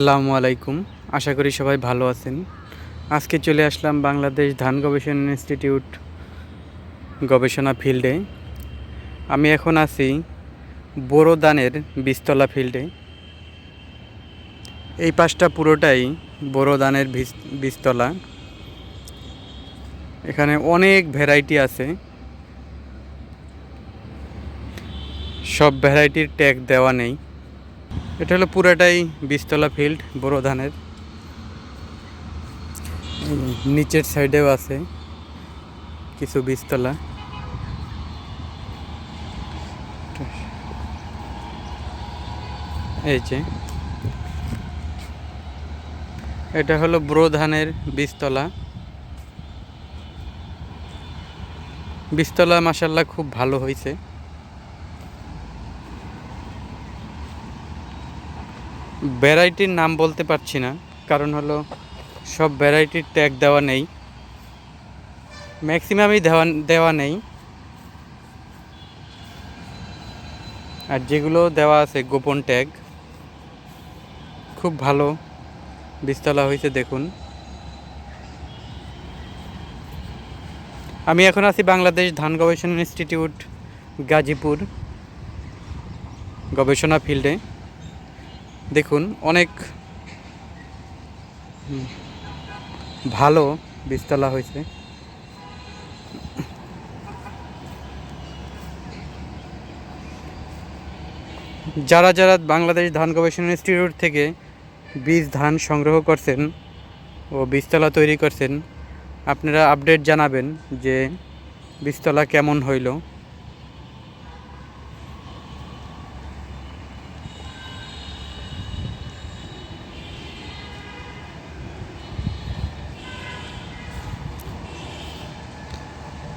আসসালামু আলাইকুম। আশা করি সবাই ভালো আছেন। আজকে চলে আসলাম বাংলাদেশ ধান গবেষণা ইনস্টিটিউট গবেষণা ফিল্ডে। আমি এখন আছি বোরো দানের বীজতলা ফিল্ডে। এই পাশটা পুরোটাই বোরো দানের বীজ বীজতলা। এখানে অনেক ভ্যারাইটি আছে। সব ভ্যারাইটির ট্যাগ দেওয়া নেই। এটা হলো পুরাটাই বীজতলা ফিল্ড বড় ধানের। নিচের সাইডেও আছে কিছু বীজতলা এই যে এটা হলো ব্রো ধানের বীজতলা বীজতলা মাসাল্লাহ খুব ভালো হয়েছে ভ্যারাইটির নাম বলতে পারছি না, কারণ হলো সব ভ্যারাইটির ট্যাগ দেওয়া নেই। ম্যাক্সিমামই দেওয়া দেওয়া নেই। আর যেগুলো দেওয়া আছে গোপন ট্যাগ খুব ভালো বিস্তলা হয়েছে দেখুন। আমি এখন আছি বাংলাদেশ ধান গবেষণা ইনস্টিটিউট গাজীপুর গবেষণা ফিল্ডে। দেখুন, অনেক ভালো বীজতলা হয়েছে। যারা যারা বাংলাদেশ ধান গবেষণা ইনস্টিটিউট থেকে বীজ ধান সংগ্রহ করছেন ও বীজতলা তৈরি করছেন, আপনারা আপডেট জানাবেন যে বীজতলা কেমন হইল।